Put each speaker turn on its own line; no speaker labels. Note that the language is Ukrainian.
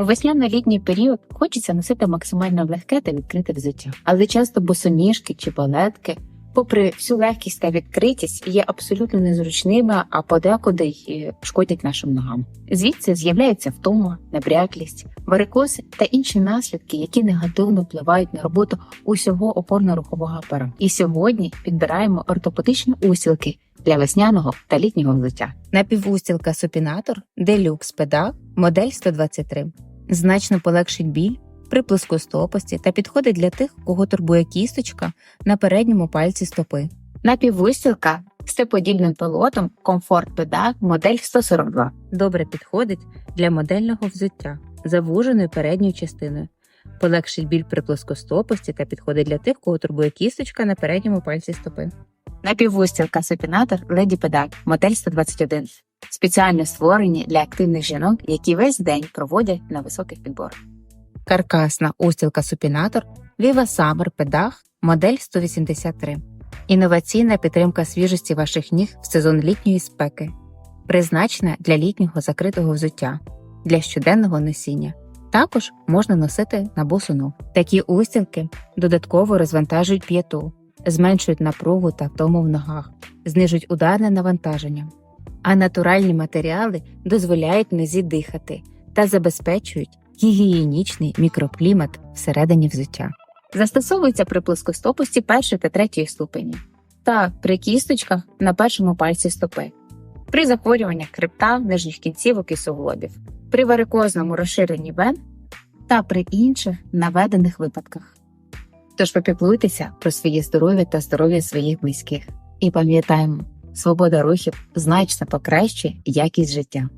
У весняно-літній період хочеться носити максимально легке та відкрите взуття, але часто босоніжки чи балетки, попри всю легкість та відкритість, є абсолютно незручними, а подекуди й шкодять нашим ногам. Звідси з'являється втома, набряклість, варикоз та інші наслідки, які негативно впливають на роботу усього опорно-рухового апарату. І сьогодні підбираємо ортопедичні устілки для весняного та літнього взуття.
Напівустілка Супінатор Deluxe Pedal модель 123. Значно полегшить біль при плоскостопості та підходить для тих, кого турбує кісточка на передньому пальці стопи.
Напіввистілка з типодібним пілотом Comfort Pedag модель 142.
Добре підходить для модельного взуття завуженою передньою частиною. Полегшить біль при плоскостопості та підходить для тих, кого турбує кісточка на передньому пальці стопи.
Напіввустілка Супінатор Lady Pedag модель 121. Спеціально створені для активних жінок, які весь день проводять на високих підборах.
Каркасна устілка Супінатор Viva Summer Pedag модель 183. Інноваційна підтримка свіжості ваших ніг в сезон літньої спеки. Призначена для літнього закритого взуття, для щоденного носіння. Також можна носити на босу ногу. Такі устілки додатково розвантажують п'яту, зменшують напругу та втому в ногах, знижують ударне навантаження. А натуральні матеріали дозволяють нозі дихати та забезпечують гігієнічний мікроклімат всередині взуття.
Застосовується при плоскостопості першої та третьої ступені та при кісточках на першому пальці стопи, при захворюваннях хребта, нижніх кінцівок і суглобів, при варикозному розширенні вен та при інших наведених випадках. Тож попіклуйтеся про своє здоров'я та здоров'я своїх близьких. І пам'ятаємо, свобода рухів значно покращує якість життя.